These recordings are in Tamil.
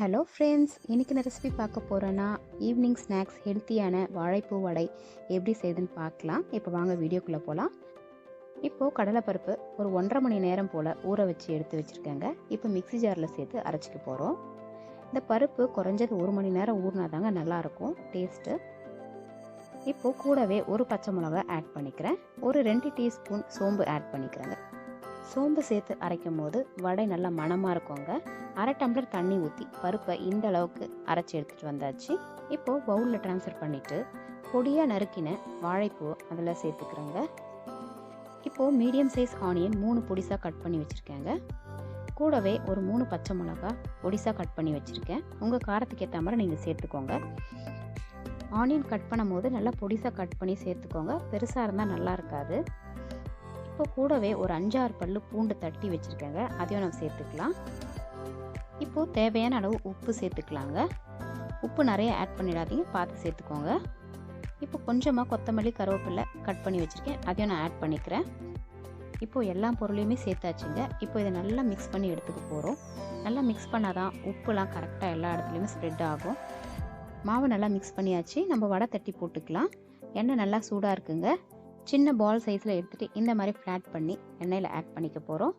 ஹலோ ஃப்ரெண்ட்ஸ் இன்றைக்கி நான் ரெசிபி பார்க்க போகிறேன்னா ஈவினிங் ஸ்நாக்ஸ் ஹெல்த்தியான வாழைப்பூ வடை எப்படி செய்யுதுன்னு பார்க்கலாம். இப்போ வாங்க வீடியோக்குள்ளே போகலாம் இப்போது கடலைப்பருப்பு ஒரு ஒன்றரை மணி நேரம் போல் ஊற வச்சு எடுத்து வச்சுருக்கேங்க. இப்போ மிக்ஸி ஜாரில் சேர்த்து அரைச்சிக்க போகிறோம் இந்த பருப்பு குறைஞ்சது ஒரு மணி நேரம் ஊறினா தாங்க நல்லாயிருக்கும் டேஸ்ட்டு இப்போது கூடவே ஒரு பச்சை மிளகா ஆட் பண்ணிக்கிறேன். ஒரு ரெண்டு டீஸ்பூன் சோம்பு ஆட் பண்ணிக்கிறேங்க. சோம்பு சேர்த்து அரைக்கும் போது வடை நல்லா மணமாக இருக்குங்க. அரை டம்ளர் தண்ணி ஊற்றி பருப்பை இந்த அளவுக்கு அரைச்சி எடுத்துகிட்டு வந்தாச்சு. இப்போது பவுலில் ட்ரான்ஸ்ஃபர் பண்ணிவிட்டு பொடியாக நறுக்கின வாழைப்பூ அதில் சேர்த்துக்கிறேங்க. இப்போது மீடியம் சைஸ் ஆனியன் மூணு பொடிசாக கட் பண்ணி வச்சுருக்கேங்க. கூடவே ஒரு மூணு பச்சை மிளகா பொடிசாக கட் பண்ணி வச்சுருக்கேன். உங்கள் காரத்துக்கு ஏற்ற மாதிரி நீங்கள் சேர்த்துக்கோங்க. ஆனியன் கட் பண்ணும் போது நல்லா பொடிசாக கட் பண்ணி சேர்த்துக்கோங்க. பெருசாக இருந்தால் நல்லா இருக்காது. இப்போ கூடவே ஒரு அஞ்சாறு பல் பூண்டு தட்டி வச்சுருக்கேங்க. அதையும் நம்ம சேர்த்துக்கலாம். இப்போது தேவையான அளவு உப்பு சேர்த்துக்கலாங்க. உப்பு நிறைய ஆட் பண்ணிடாதீங்க. பார்த்து சேர்த்துக்கோங்க. இப்போ கொஞ்சமாக கொத்தமல்லி கருவேப்பிலை கட் பண்ணி வச்சுருக்கேன். அதையும் நான் ஆட் பண்ணிக்கிறேன். இப்போது எல்லா பொருளையுமே சேர்த்தாச்சுங்க. இப்போ இதை நல்லா மிக்ஸ் பண்ணி எடுத்துக்க போகிறோம் நல்லா மிக்ஸ் பண்ணால் தான் உப்புலாம் கரெக்டாக எல்லா இடத்துலையுமே ஸ்ப்ரெட் ஆகும். மாவு நல்லா மிக்ஸ் பண்ணியாச்சு. நம்ம வடை தட்டி போட்டுக்கலாம். எண்ணெய் நல்லா சூடாக இருக்குங்க. சின்ன பால் சைஸில் எடுத்துகிட்டு இந்த மாதிரி ஃப்ளாட் பண்ணி எண்ணெயில் ஆட் பண்ணிக்க போகிறோம்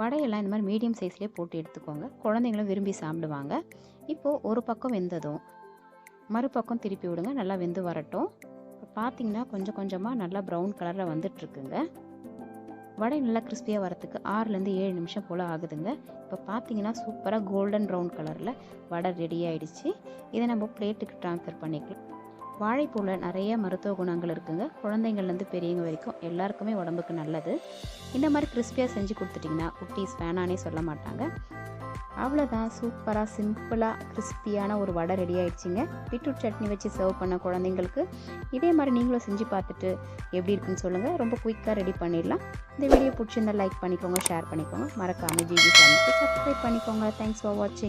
வடையெல்லாம் இந்த மாதிரி மீடியம் சைஸ்லேயே போட்டு எடுத்துக்கோங்க. குழந்தைங்களும் விரும்பி சாப்பிடுவாங்க. இப்போது ஒரு பக்கம் வெந்ததும் மறுபக்கம் திருப்பி விடுங்க. நல்லா வெந்து வரட்டும். இப்போ பார்த்தீங்கன்னா கொஞ்சம் கொஞ்சமாக நல்லா ப்ரௌன் கலரில் வந்துட்டுருக்குங்க. வடை நல்லா கிறிஸ்பியாக வரத்துக்கு ஆறுலேருந்து ஏழு நிமிஷம் போல் ஆகுதுங்க. இப்போ பார்த்தீங்கன்னா சூப்பராக கோல்டன் ப்ரௌன் கலரில் வடை ரெடி ஆகிடுச்சு இதை நம்ம பிளேட்டுக்கு ட்ரான்ஸ்ஃபர் பண்ணிக்கலாம். வாழைப்பூவில் நிறைய மருத்துவ குணங்கள் இருக்குங்க. குழந்தைங்கள்லேருந்து பெரியவங்க வரைக்கும் எல்லாருக்குமே உடம்புக்கு நல்லது. இந்த மாதிரி கிறிஸ்பியாக செஞ்சு கொடுத்துட்டிங்கன்னா குட்டீஸ் வேணானே சொல்ல மாட்டாங்க. அவ்வளோதான் சூப்பராக சிம்பிளாக கிறிஸ்பியான ஒரு வடை ரெடி ஆகிடுச்சிங்க பீட்ரூட் சட்னி வச்சு சர்வ் பண்ண குழந்தைங்களுக்கு இதே மாதிரி நீங்களும் செஞ்சு பார்த்துட்டு எப்படி இருக்குன்னு சொல்லுங்கள் ரொம்ப குயிக்காக ரெடி பண்ணிடலாம். இந்த வீடியோ பிடிச்சிருந்தா லைக் பண்ணிக்கோங்க ஷேர் பண்ணிக்கோங்க. மறக்காமல் ஜிபி சேனலுக்கு சப்ஸ்கிரைப் பண்ணிக்கோங்க. தேங்க்ஸ் ஃபார் வாட்சிங்